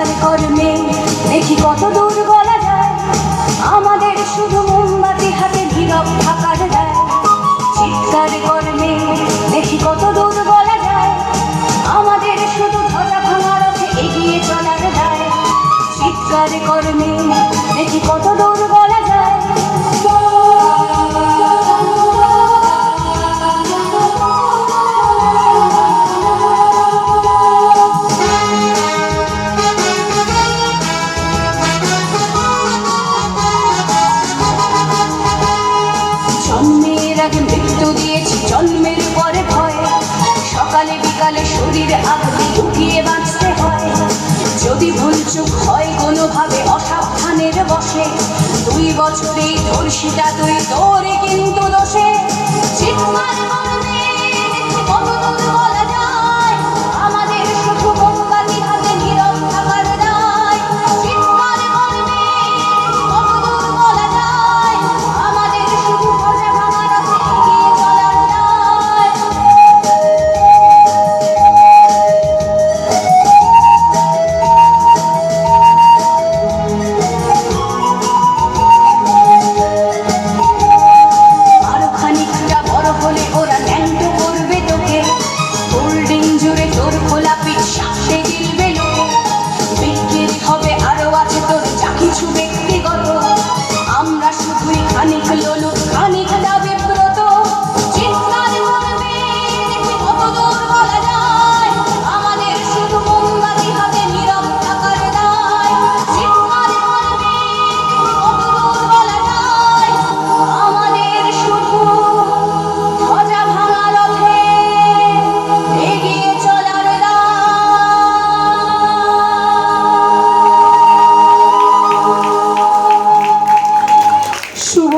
চিৎকার কর্মে দেখি কত দূর বলা যায়। আমাদের শুধু মোমবাতি হাতে থাকার দেয় চিৎকার কর্মে দেখি কত দূর বলা যায়। আমাদের শুধু ধরা এগিয়ে চলার দেয় চিৎকার কর্মে দেখি কত দূর বিকালে আপনি আগুন বাঁচতে হয়। যদি ভুলচুক হয় কোনোভাবে অসাবধানের বসে দুই বছরেই ধর্ষিতা তুই তোরে কিন্তু তোর গোলাপি সামনে গিলবে বিক্রি হবে আরও আছে তোর যা কিছু